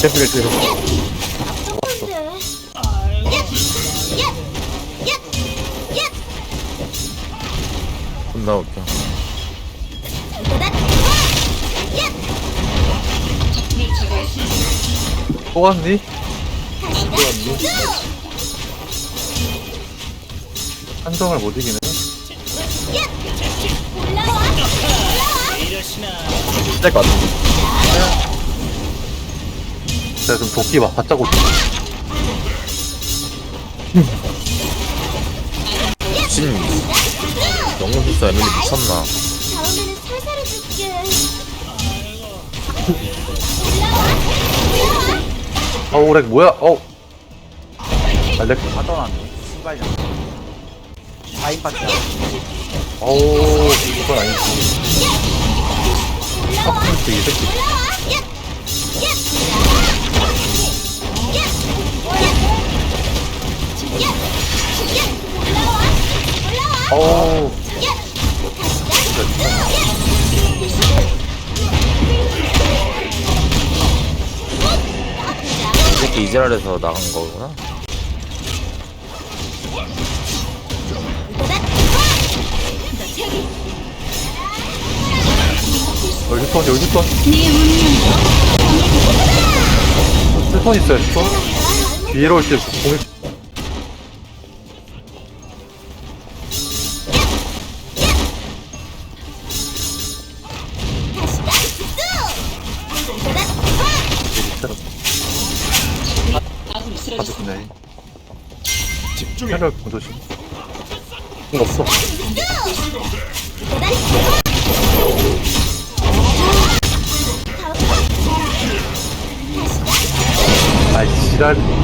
대표를 지금. 첫 존나 웃겨. 또 왔니? 한정을 못 이기네. 짤 것 같아. 제가 좀 도끼 막 바짝 올게. 진. 영웅 필수 에밀리 미쳤나. 다음에는 살살 해 줄게. 아, 오렉 뭐야? 어. 아, 렉. 다 떠났네. 신발장. 4인 파티야. 어우, 이건 아니지. 아, 이 새끼. 어우. 이 렇게 이지랄에서 나간 거구나. 여기 휴톤, 여기 휴톤. 휴톤 있어요, 휴톤. 뒤로 올때 공이 받았네. 집중해. 조심. 이거 없어. 아이, 지랄.